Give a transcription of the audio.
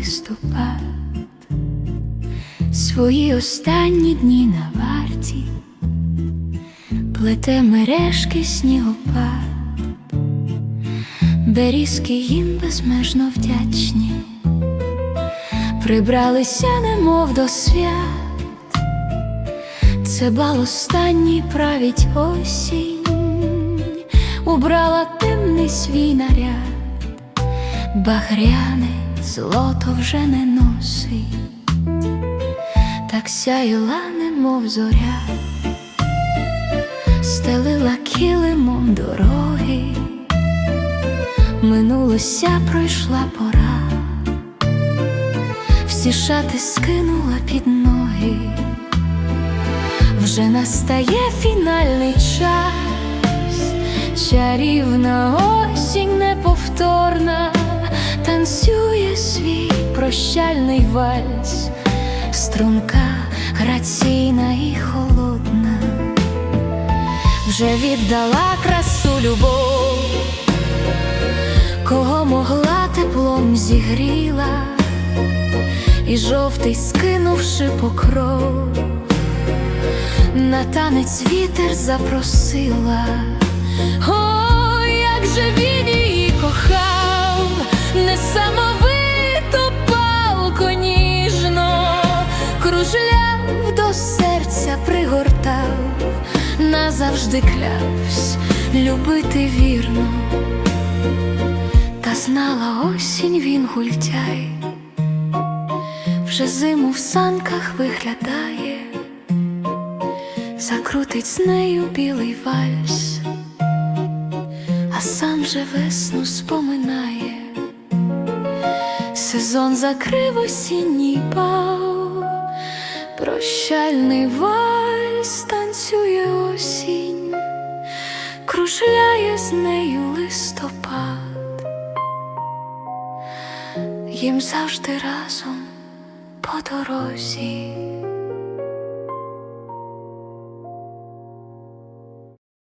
листопад, свої останні дні на варті, плете мережки снігопад, берізки їм безмежно вдячні, прибралися, немов до свят, це бал останній править осінь, убрала темний свій наряд. Багряне злото вже не носить, так сяїла, немов зоря, стелила килимом дороги, минулося, пройшла пора, всі шати скинула під ноги, вже настає фінальний час, чарівна прощальний вальс, струнка граційна і холодна, вже віддала красу любов, кого могла теплом зігріла, і жовтий скинувши покров, на танець вітер запросила. Назавжди клявсь. Любити вірно, та знала осінь він гультяй, вже зиму в санках виглядає, закрутить з нею білий вальс. А сам же весну споминає, сезон закрив осінній бал, прощальний вальс танцює осінь, кружляє з нею листопад, їм завжди разом по дорозі.